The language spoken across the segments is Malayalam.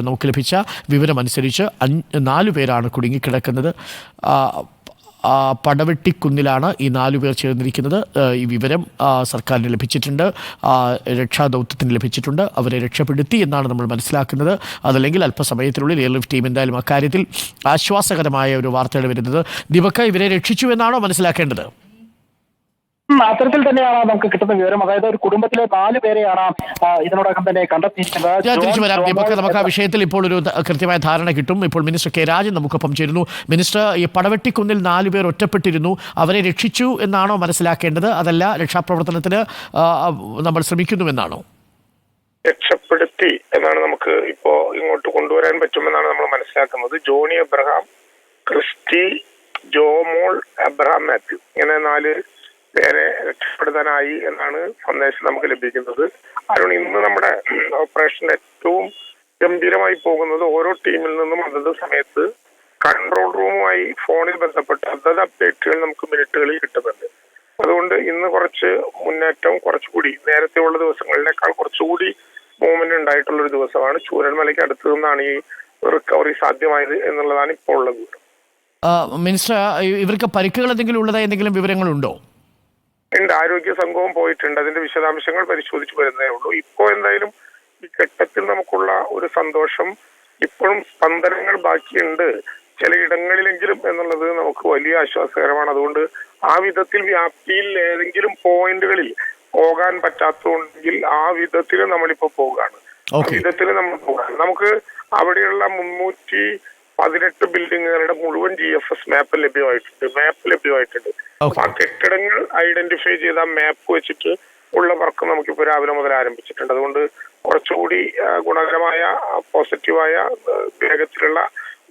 നമുക്ക് ലഭിച്ച വിവരമനുസരിച്ച് അഞ്ച് നാലു പേരാണ് കുടുങ്ങിക്കിടക്കുന്നത്. പടവെട്ടിക്കുന്നിലാണ് ഈ നാലു പേർ ചേർന്നിരിക്കുന്നത്. ഈ വിവരം സർക്കാരിന് ലഭിച്ചിട്ടുണ്ട്. രക്ഷാദൗത്യത്തിന് ലഭിച്ചിട്ടുണ്ട്. അവരെ രക്ഷപ്പെടുത്തി എന്നാണ് നമ്മൾ മനസ്സിലാക്കുന്നത്. അതല്ലെങ്കിൽ അല്പസമയത്തിനുള്ളിൽ എയർലിഫ്റ്റ് ടീം എന്തായാലും അക്കാര്യത്തിൽ ആശ്വാസകരമായ ഒരു വാർത്തയാണ് വരുന്നത്. ദീപക്ക ഇവരെ രക്ഷിച്ചു എന്നാണോ മനസ്സിലാക്കേണ്ടത്? അത്തരത്തിൽ തന്നെയാണ് നമുക്ക് കിട്ടുന്ന വിവരം. അതായത് ഒരു കുടുംബത്തിലെ നാല് പേരെയാണ് ഇതിനോടകം തന്നെ കണ്ടെത്തിയിരിക്കുന്നത്. ഞാൻ തിരിച്ചു വരാം. ദീപക് നമുക്ക് ആ വിഷയത്തിൽ ഇപ്പോൾ ഒരു കൃത്യമായ ധാരണ കിട്ടും. ഇപ്പോൾ മിനിസ്റ്റർ കെ രാജൻ നമുക്കൊപ്പം ചേരുന്നു. മിനിസ്റ്റർ ഈ പടവെട്ടിക്കുന്നിൽ നാല് പേർ ഒറ്റപ്പെട്ടിരുന്നു. അവരെ രക്ഷിച്ചു എന്നാണോ മനസ്സിലാക്കേണ്ടത്? അതല്ല രക്ഷാപ്രവർത്തനത്തിന് നമ്മൾ ശ്രമിക്കുന്നുവെന്നാണോ? രക്ഷപ്പെടുത്തി എന്നാണ് നമുക്ക് ഇപ്പോ ഇങ്ങോട്ട് കൊണ്ടുവരാൻ പറ്റുമെന്നാണ് നമ്മൾ മനസ്സിലാക്കുന്നത്. Johnny Abraham Christy Jomol Abraham Mathew. ഇങ്ങനെ നാല് പേരെ രക്ഷപ്പെടുത്താനായി എന്നാണ് സന്ദേശം നമുക്ക് ലഭിക്കുന്നത്. അതുകൊണ്ട് ഇന്ന് നമ്മുടെ ഓപ്പറേഷൻ ഏറ്റവും ഗംഭീരമായി പോകുന്നത് ഓരോ ടീമിൽ നിന്നും അതത് സമയത്ത് കൺട്രോൾ റൂമുമായി ഫോണിൽ ബന്ധപ്പെട്ട് അതത് അപ്ഡേറ്റുകൾ നമുക്ക് മിനിറ്റുകളിൽ കിട്ടുന്നുണ്ട്. അതുകൊണ്ട് ഇന്ന് കുറച്ച് മുന്നേറ്റം കുറച്ചുകൂടി നേരത്തെ ഉള്ള ദിവസങ്ങളിനേക്കാൾ കുറച്ചുകൂടി മൂവ്മെന്റ് ഉണ്ടായിട്ടുള്ള ഒരു ദിവസമാണ്. ചൂരൽമലയ്ക്ക് അടുത്ത് നിന്നാണ് ഈ റിക്കവറി സാധ്യമായത് എന്നുള്ളതാണ് ഇപ്പോൾ ഉള്ള വിവരം മിനിസ്റ്റർ ഇവർക്ക് പരിക്കുകൾ എന്തെങ്കിലും ഉള്ളതായി എന്തെങ്കിലും വിവരങ്ങളുണ്ടോ? ഉണ്ട് ആരോഗ്യ സംഘവും പോയിട്ടുണ്ട്. അതിന്റെ വിശദാംശങ്ങൾ പരിശോധിച്ചു വരുന്നേ ഉള്ളൂ. ഇപ്പോ എന്തായാലും ഈ ഘട്ടത്തിൽ നമുക്കുള്ള ഒരു സന്തോഷം ഇപ്പോഴും സ്പന്ദനങ്ങൾ ബാക്കിയുണ്ട്. ചിലയിടങ്ങളിലെങ്കിലും എന്നുള്ളത് നമുക്ക് വലിയ ആശ്വാസകരമാണ്. അതുകൊണ്ട് ആ വിധത്തിൽ വ്യാപ്തിയിൽ ഏതെങ്കിലും പോയിന്റുകളിൽ പോകാൻ പറ്റാത്തതുണ്ടെങ്കിൽ ആ വിധത്തിൽ നമ്മളിപ്പോ പോവുകയാണ്. ആ. വിധത്തിൽ നമ്മൾ പോകാൻ നമുക്ക് അവിടെയുള്ള മുന്നൂറ്റി പതിനെട്ട് ബിൽഡിങ്ങുകളുടെ മുഴുവൻ ജി എഫ് എസ് മാപ്പ് ലഭ്യമായിട്ടുണ്ട്. മാപ്പ് ലഭ്യമായിട്ടുണ്ട്. ആ കെട്ടിടങ്ങൾ ഐഡന്റിഫൈ ചെയ്ത മാപ്പ് വെച്ചിട്ട് ഉള്ള വർക്ക് നമുക്കിപ്പോ രാവിലെ മുതൽ ആരംഭിച്ചിട്ടുണ്ട്. അതുകൊണ്ട് കുറച്ചുകൂടി ഗുണകരമായ പോസിറ്റീവായ വേഗത്തിലുള്ള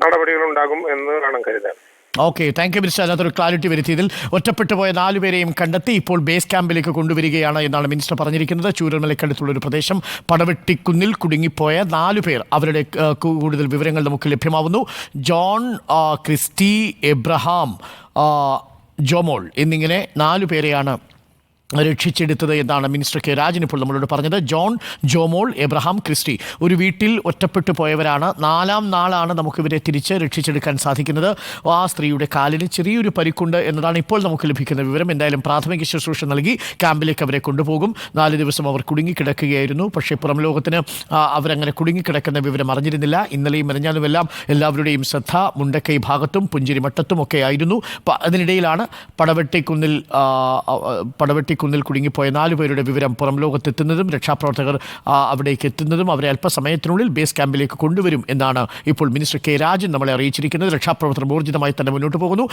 നടപടികൾ ഉണ്ടാകും എന്ന് വേണം കരുതാൻ. ഓക്കെ താങ്ക് യു മിനിസ്റ്റർ അതിനകത്തൊരു ക്ലാരിറ്റി വരുത്തിയതിൽ ഒറ്റപ്പെട്ടു പോയ നാലുപേരെയും കണ്ടെത്തി ഇപ്പോൾ ബേസ് ക്യാമ്പിലേക്ക് കൊണ്ടുവരികയാണ് എന്നാണ് മിനിസ്റ്റർ പറഞ്ഞിരിക്കുന്നത്. ചൂരൽമലക്കടുത്തുള്ള ഒരു പ്രദേശം പടവെട്ടിക്കുന്നിൽ കുടുങ്ങിപ്പോയ നാലു പേർ. അവരുടെ കൂടുതൽ വിവരങ്ങൾ നമുക്ക് ലഭ്യമാവുന്നു. ജോൺ ക്രിസ്റ്റി എബ്രഹാം ജോമോൾ എന്നിങ്ങനെ നാലു പേരെയാണ് രക്ഷിച്ചെടുത്തത് എന്നാണ് മിനിസ്റ്റർ കെ രാജൻ ഇപ്പോൾ നമ്മളോട് പറഞ്ഞത്. ജോൺ ജോമോൾ എബ്രഹാം ക്രിസ്റ്റി. ഒരു വീട്ടിൽ ഒറ്റപ്പെട്ടു പോയവരാണ്. നാലാം നാളാണ് നമുക്കിവരെ തിരിച്ച് രക്ഷിച്ചെടുക്കാൻ സാധിക്കുന്നത്. ആ സ്ത്രീയുടെ കാലിന് ചെറിയൊരു പരിക്കുണ്ട് എന്നതാണ് ഇപ്പോൾ നമുക്ക് ലഭിക്കുന്ന വിവരം. എന്തായാലും പ്രാഥമിക ശുശ്രൂഷ നൽകി ക്യാമ്പിലേക്ക് അവരെ കൊണ്ടുപോകും. നാല് ദിവസം അവർ കുടുങ്ങിക്കിടക്കുകയായിരുന്നു. പക്ഷേ പുറം ലോകത്തിന് അവരങ്ങനെ കുടുങ്ങിക്കിടക്കുന്ന വിവരം അറിഞ്ഞിരുന്നില്ല. ഇന്നലെയും മെനഞ്ഞാലുമെല്ലാം എല്ലാവരുടെയും ശ്രദ്ധ മുണ്ടക്കൈ ഭാഗത്തും പുഞ്ചിരിമട്ടത്തും ഒക്കെ ആയിരുന്നു. അതിനിടയിലാണ് പടവെട്ടിക്കുന്നിൽ ആ, പടവെട്ടിക്കുന്നിൽ കുടുങ്ങിപ്പോയ നാല് പേരുടെ വിവരം പുറം ലോകത്തെത്തുന്നതും രക്ഷാപ്രവർത്തകർ അവിടേക്ക് എത്തുന്നതും അവരെ അല്പസമയത്തിനുള്ളിൽ ബേസ് ക്യാമ്പിലേക്ക് കൊണ്ടുവരും എന്നാണ് ഇപ്പോൾ മിനിസ്റ്റർ കെ രാജൻ നമ്മളെ അറിയിച്ചിരിക്കുന്നത്. രക്ഷാപ്രവർത്തനം ഊർജിതമായി തന്നെ മുന്നോട്ട് പോകുന്നു.